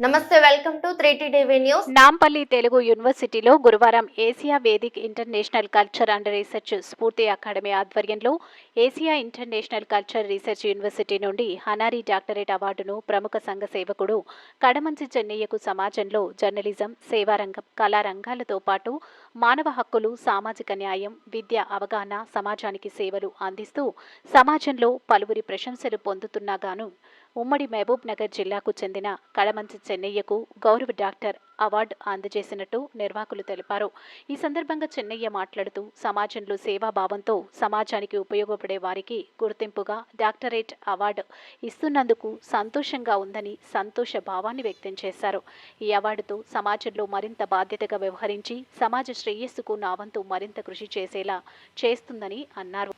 నమస్తే welcome to three TV news. Nampally Telugu యూనివర్సిటీలో గురువారం Asia Vedic international culture and research Spoorthi academy ఆధ్వర్యంలో Asia international culture research university నుండి honorary doctorate అవార్డును ప్రముఖ సంఘ సేవకుడు కడమంచి చెన్నయ్యకు సమాజంలో జర్నలిజం సేవారంగం కళారంగాలతో పాటు మానవ హక్కులు సామాజిక న్యాయం విద్య అవగాహన సమాజానికి సేవలు అందిస్తూ సమాజంలో పలువురి ప్రశంసలు పొందుతున్నాగాను ఉమ్మడి మహబూబ్ నగర్ జిల్లాకు చెందిన కడమంచి చెన్నయ్యకు గౌరవ డాక్టర్ అవార్డు అందజేసినట్టు నిర్వాహకులు తెలిపారు. ఈ సందర్భంగా చెన్నయ్య మాట్లాడుతూ సమాజంలో సేవాభావంతో సమాజానికి ఉపయోగపడే వారికి గుర్తింపుగా డాక్టరేట్ అవార్డు ఇస్తున్నందుకు సంతోషంగా ఉందని సంతోష భావాన్ని వ్యక్తం చేశారు. ఈ అవార్డుతో సమాజంలో మరింత బాధ్యతగా వ్యవహరించి సమాజ శ్రేయస్సుకు నా వంతు మరింత కృషి చేసేలా చేస్తుందని అన్నారు.